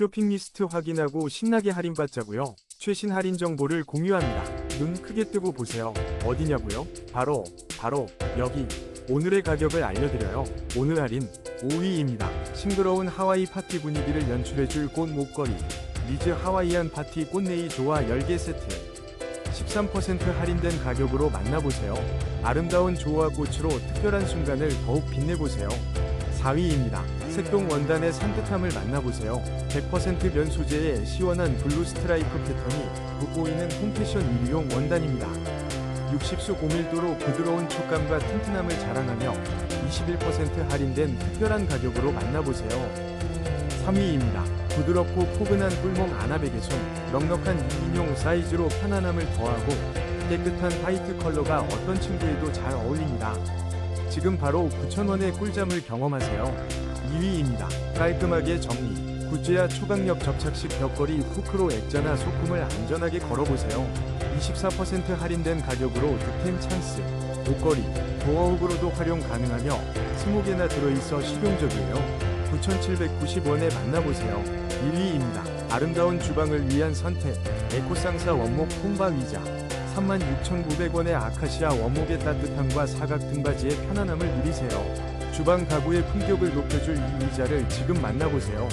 쇼핑 리스트 확인하고 신나게 할인받자고요. 최신 할인 정보를 공유합니다. 눈 크게 뜨고 보세요. 어디냐고요? 바로 바로 여기. 오늘의 가격을 알려드려요. 오늘 할인 5위입니다. 싱그러운 하와이 파티 분위기를 연출해줄 꽃 목걸이 리즈 하와이안 파티 꽃네이 조화 10개 세트 13% 할인된 가격으로 만나보세요. 아름다운 조화 꽃으로 특별한 순간을 더욱 빛내보세요. 4위입니다. 색동 원단의 산뜻함을 만나보세요. 100%면 소재의 시원한 블루 스트라이프 패턴이 돋보이는 홈패션 1위용 원단입니다. 60수 고밀도로 부드러운 촉감과 튼튼함을 자랑하며 21% 할인된 특별한 가격으로 만나보세요. 3위입니다. 부드럽고 포근한 꿀몽 아나베개손 넉넉한 2인용 사이즈로 편안함을 더하고 깨끗한 화이트 컬러가 어떤 친구에도 잘 어울립니다. 지금 바로 9,000원의 꿀잠을 경험하세요. 2위입니다. 깔끔하게 정리. 굿즈야 초강력 접착식 벽걸이 후크로 액자나 소품을 안전하게 걸어보세요. 24% 할인된 가격으로 득템 찬스. 옷걸이, 도어훅으로도 활용 가능하며 20개나 들어있어 실용적이에요. 9,790원에 만나보세요. 1위입니다. 아름다운 주방을 위한 선택. 에코상사 원목 홈바 위자. 36,900원의 아카시아 원목의 따뜻함과 사각 등받이의 편안함을 누리세요. 주방 가구의 품격을 높여줄 이 의자를 지금 만나보세요.